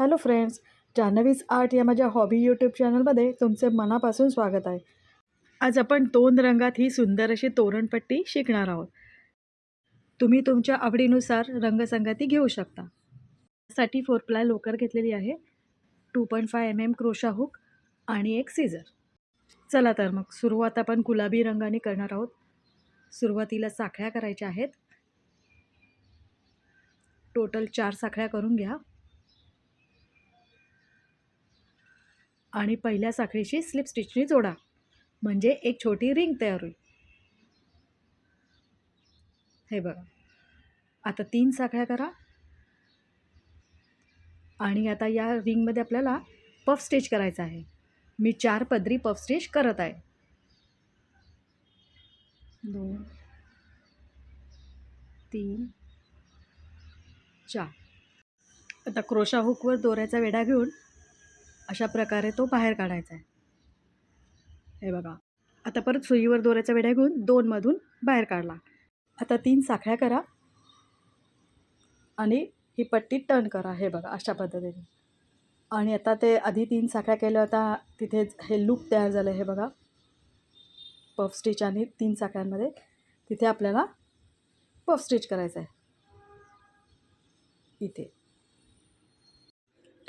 Hello friends जान्हवीज art या माझ्या hobby YouTube चॅनलमध्ये तुमचे मनापासून स्वागत आहे. आज आपण दोन रंगात ही सुंदर अशी तोरणपट्टी शिकणार आहोत. तुम्ही तुमच्या आवडीनुसार रंगसंगती घेऊ शकता. साठी फोर प्लाय लोकर घेतलेली आहे two point five M M crochet hook आणि एक सीझर. चला तर मग सुरुवात आपण गुलाबी रंगाने करणार आहोत. सुरुवातीला साखळ्या करायच्या आहेत. टोटल चार साखळ्या करून घ्या. आणि पहिल्या साखळीशी स्लिप स्टिचनी जोडा. म्हणजे एक छोटी रिंग तयार होईल. हे बघा. आता तीन साखळ्या करा. आणि आता या रिंगमध्ये आपल्याला पफ स्टिच करायचं आहे. मी चार पदरी पफ स्टिच करत आहे. दोन तीन चार. आता क्रोशा हुकवर दोऱ्याचा वेढा घेऊन अशा प्रकारे तो बाहेर काढायचा आहे. हे बघा. आता परत सुईवर दोऱ्याचा वेढा घेऊन दोनमधून बाहेर काढला. आता तीन साखळ्या करा. आणि ही पट्टी टर्न करा. हे बघा अशा पद्धतीने. आणि आता ते आधी तीन साखळ्या केल्या होत्या. तिथे हे लूप तयार झालं हे बघा. पफ स्टिच आणि तीन साखळ्यांमध्ये तिथे आपल्याला पफ स्टिच करायचं आहे. इथे.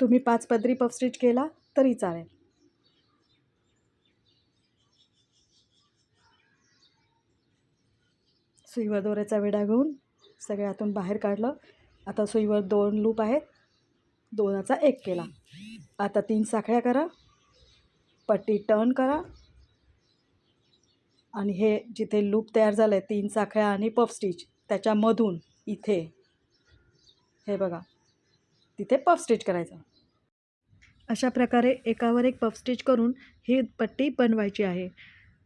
तुम्ही पाच पदरी पफ स्टिच केला. तरी चालेल. सुईवर दोऱ्याचा विडा घेऊन सगळ्यातून बाहेर काढलं. आता सुईवर दोन लूप आहेत. दोनाचा एक केला. आता तीन साखळ्या करा. पट्टी टर्न करा. आणि हे जिथे लूप तयार झालं आहे तीन साखळ्या आणि पफ स्टिच त्याच्यामधून इथे हे बघा तिथे पफ स्टिच करायचं. अशा प्रकारे एकावर एक पफ स्टिच करून ही पट्टी बनवायची आहे.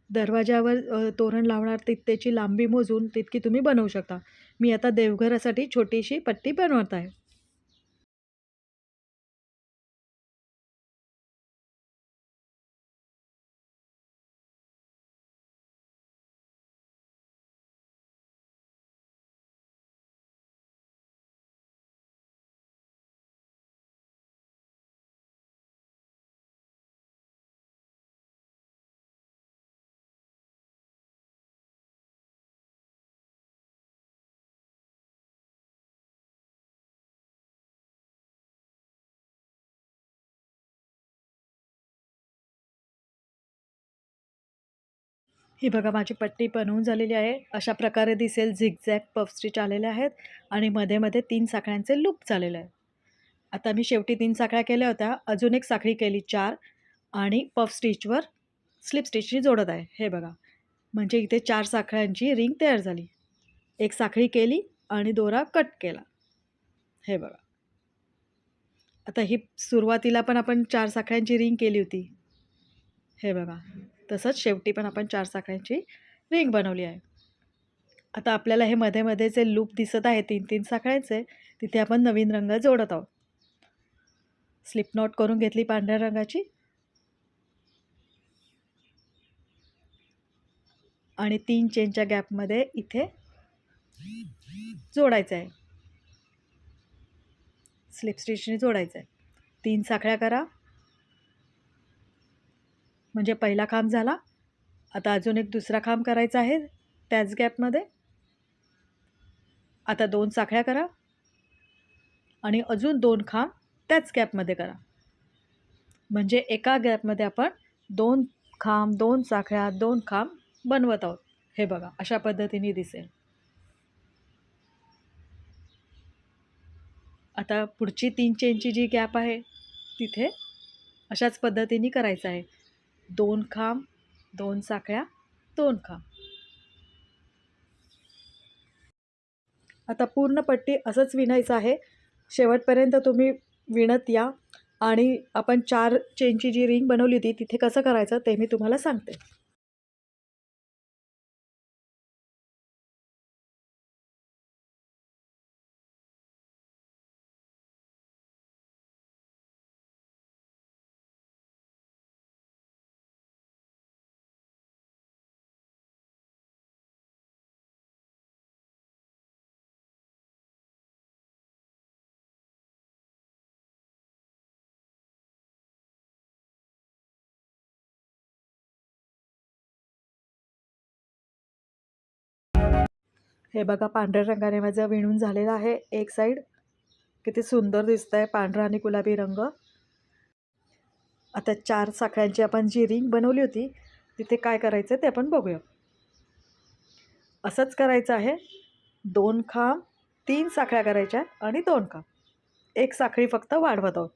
दरवाजावर तोरण लावणार तितकेची लांबी मोजून तितकी तुम्ही बनवू शकता. मी आता देवघरासाठी छोटीशी पट्टी बनवत आहे. ही बघा माझी पट्टी बनवून झालेली आहे. अशा प्रकारे दिसेल झिगझॅग पफ स्टिच आलेल्या आहेत आणि मध्ये मध्ये तीन साखळ्यांचे लूप झालेले आहेत. आता मी शेवटी तीन साखळ्या केल्या होत्या. अजून एक साखळी केली चार आणि पफ स्टिचवर स्लिप स्टिचची जोडत आहे. हे बघा. म्हणजे इथे चार साखळ्यांची रिंग तयार झाली. एक साखळी केली आणि दोरा कट केला. हे बघा. आता ही सुरुवातीला पण आपण चार साखळ्यांची रिंग केली होती. हे बघा. तसंच शेवटी पण आपण चार साखळ्यांची रिंग बनवली आहे. आता आपल्याला हे मध्ये मध्ये जे लूप दिसत आहे तीन तीन साखळ्यांचे तिथे आपण नवीन रंग जोडत आहोत. स्लिप नॉट करून घेतली पांढऱ्या रंगाची. आणि तीन चेनच्या गॅपमध्ये इथे जोडायचं आहे. स्लिप स्टिचने जोडायचं आहे. तीन साखळ्या करा. म्हणजे पहिला खांब झाला. आता अजून एक दुसरा खांब करायचा आहे त्याच गॅपमध्ये. आता दोन साखळ्या करा. आणि अजून दोन खांब त्याच गॅपमध्ये करा. म्हणजे एका गॅपमध्ये आपण दोन खांब दोन साखळ्या दोन खांब बनवत आहोत. हे बघा अशा पद्धतीने दिसेल. आता पुढची तीन चेनची जी गॅप आहे तिथे अशाच पद्धतीने करायचं आहे. दोन खांब दोन साखळ्या दोन खांब. आता पूर्ण पट्टी असंच विणायचं आहे. शेवटपर्यंत तुम्ही विणत या आणि आपण चार चेनची जी रिंग बनवली होती तिथे कसं करायचं ते मी तुम्हाला सांगते. हे बघा पांढऱ्या रंगाने माझं विणून झालेलं आहे. एक साईड किती सुंदर दिसतं आहे पांढरा आणि गुलाबी रंग. आता चार साखळ्यांची आपण जी रिंग बनवली होती तिथे काय करायचं ते आपण बघूया. असंच करायचं आहे. दोन खांब तीन साखळ्या करायच्या आणि दोन खांब. एक साखळी फक्त वाढवत आहोत.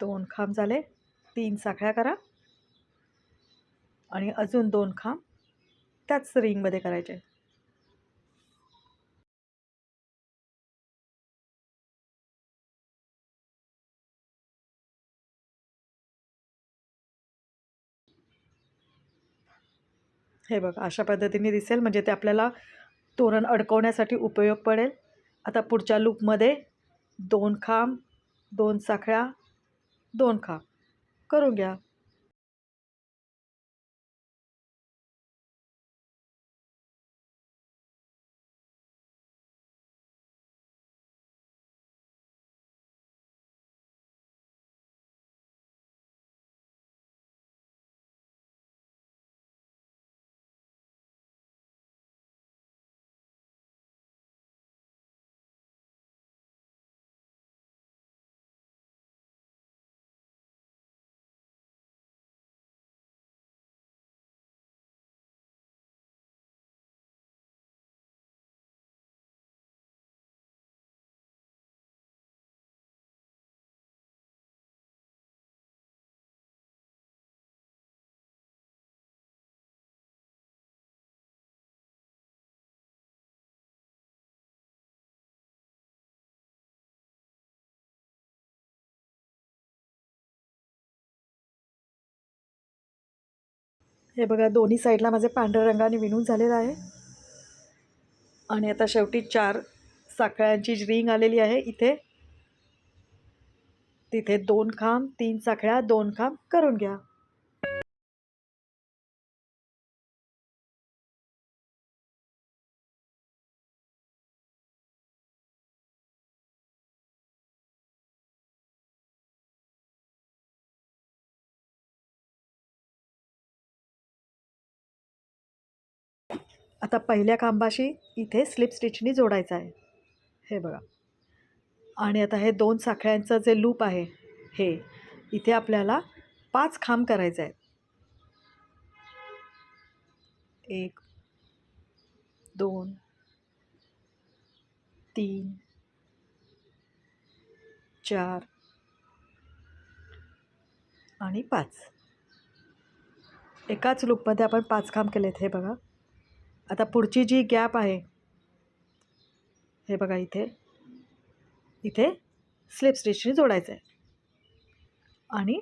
दोन खांब झाले तीन साखळ्या करा. आणि अजून दोन खांब. त्याच रिंगमध्ये करायचे. हे बघ अशा पद्धतीने दिसेल म्हणजे ते आपल्याला तोरण अडकवण्यासाठी उपयोग पडेल. आता पुढच्या लूपमध्ये दोन खांब दोन साखळ्या दोन खांब. करून घ्या. हे बघा दोन्ही साईडला माझे पांढऱ्या रंगाने विणून झालेलं आहे. आणि आता शेवटी चार साखळ्यांची रिंग आलेली आहे इथे. तिथे दोन खांब तीन साखळ्या दोन खांब करून घ्या. आता पहिल्या खांबाशी इथे स्लिप स्टिचनी जोडायचं आहे. हे बघा. आणि आता हे दोन साखळ्यांचं जे लूप आहे हे इथे आपल्याला पाच खांब करायचे आहेत. एक दोन तीन चार आणि पाच. एकाच लूपमध्ये आपण पाच खांब केलेत हे बघा. आता पुढची जी गॅप आहे हे बघा इथे. इथे स्लिप स्टिचने जोडायचं आहे आणि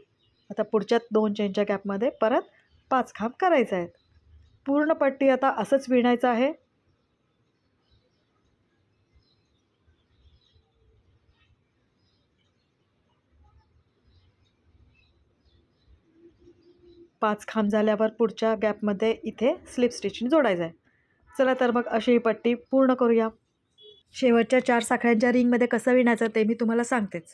आता पुढच्या दोन चेनच्या गॅपमध्ये परत पाच खांब करायचे आहेत पूर्ण पट्टी आता असंच विणायचं आहे. पाच खांब झाल्यावर पुढच्या गॅपमध्ये इथे स्लिप स्टिचने जोडायचं आहे चला तर मग अशी ही पट्टी पूर्ण करूया. शेवटच्या चार साखळ्यांच्या रिंगमध्ये कसं विणायचं ते मी तुम्हाला सांगतेच.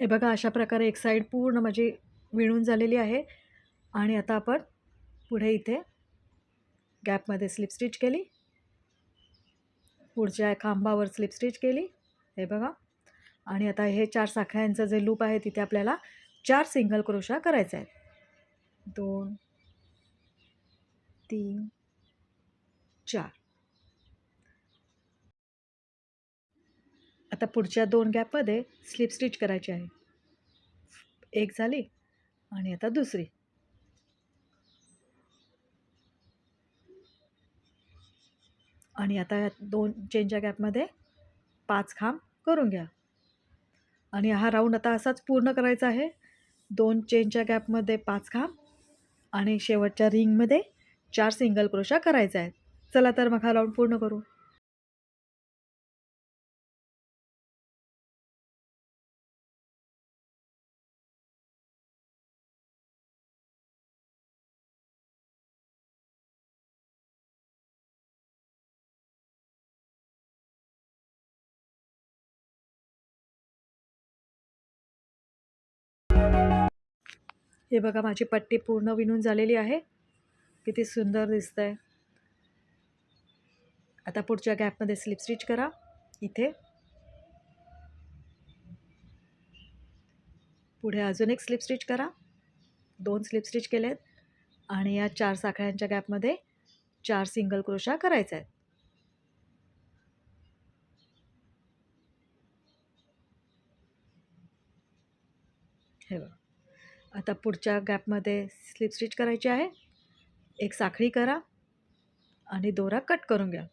हे बघा अशा प्रकारे एक साईड पूर्ण माझी विणून झालेली आहे. आणि आता आपण पुढे इथे गॅपमध्ये स्लिप स्टिच केली. पुढच्या खांबावर स्लिप स्टिच केली. हे बघा. आणि आता हे चार साखळ्यांचं जे लूप आहे तिथे आपल्याला चार सिंगल क्रोशा करायचा आहे दोन तीन चार. आता पुढच्या दोन गॅपमध्ये स्लिप स्टिच करायची आहे. एक झाली आणि आता दुसरी. आणि आता या दोन चेनच्या गॅपमध्ये पाच खांब करून घ्या. आणि हा राऊंड आता असाच पूर्ण करायचा आहे. दोन चेनच्या गॅपमध्ये पाच खांब आणि शेवटच्या रिंगमध्ये चार सिंगल क्रोशा करायचा आहे चला तर मग हा राऊंड पूर्ण करू. हे बघा माझी पट्टी पूर्ण विणून झालेली आहे. किती सुंदर दिसतंय. आता पुढच्या गॅपमध्ये स्लिप स्टिच करा. इथे. पुढे अजून एक स्लिप स्टिच करा. दोन स्लिप स्टिच केलेत. आणि या चार साखळ्यांच्या गॅपमध्ये चार सिंगल क्रोशा करायचा आहे हे बघा. आता पुढच्या गॅपमध्ये स्लिप स्टिच करायची आहे. एक साखळी करा आणि दोरा कट करून घ्या.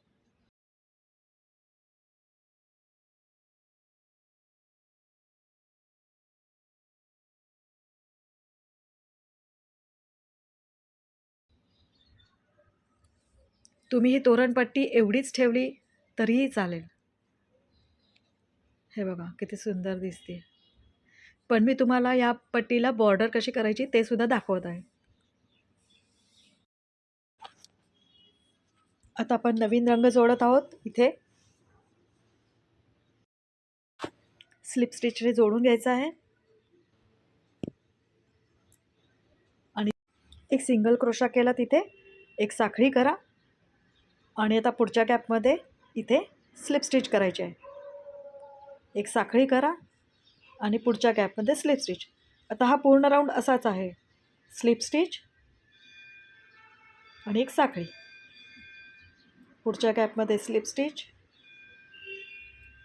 तुम्ही ही तोरणपट्टी एवढीच ठेवली तरीही चालेल. हे बघा किती सुंदर दिसते पण मी तुम्हाला या पट्टीला बॉर्डर कशी करायची ते सुद्धा दाखवत आहे. आता आपण नवीन रंग जोडत आहोत इथे. स्लिप स्टिचने जोडून घ्यायचं आहे. आणि एक सिंगल क्रोशा केला तिथे. एक साखळी करा. आणि आता पुढच्या गॅपमध्ये इथे स्लिप स्टिच करायची आहे. एक साखळी करा. आणि पुढच्या गॅपमध्ये स्लिप स्टिच. आता हा पूर्ण राऊंड असाच आहे. स्लिप स्टिच आणि एक साखळी. पुढच्या गॅपमध्ये स्लिप स्टिच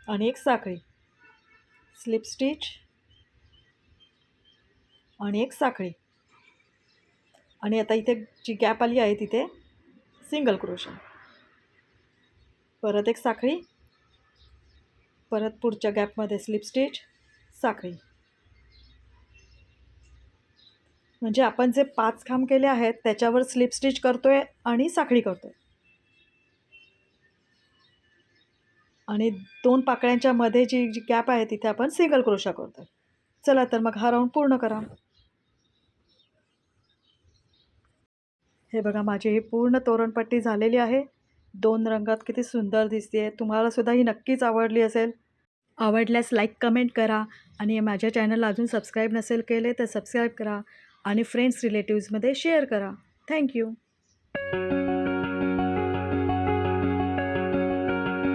आणि एक साखळी. स्लिप स्टिच आणि एक साखळी. आणि आता इथे जी गॅप आली आहे तिथे सिंगल क्रोशा परत एक साखळी. परत पुढच्या गॅपमध्ये स्लिप स्टिच साखळी म्हणजे आपण जे पाच खांब केले आहेत त्याच्यावर स्लिप स्टिच करतोय आणि साखळी करतोय. आणि दोन पाकळ्यांच्या मध्ये जी जी गॅप आहे तिथे आपण सिंगल क्रोशा करतोय. चला तर मग हा राऊंड पूर्ण करा. हे बघा माझी ही पूर्ण तोरणपट्टी झालेली आहे. दोन रंगात किती सुंदर दिसते आहे तुम्हालासुद्धा ही नक्कीच आवडली असेल. आवडल्यास लाईक कमेंट करा. आणि माझ्या चॅनलला अजून सबस्क्राईब नसेल केले तर सबस्क्राईब करा. आणि फ्रेंड्स रिलेटिव्जमध्ये शेअर करा. Thank you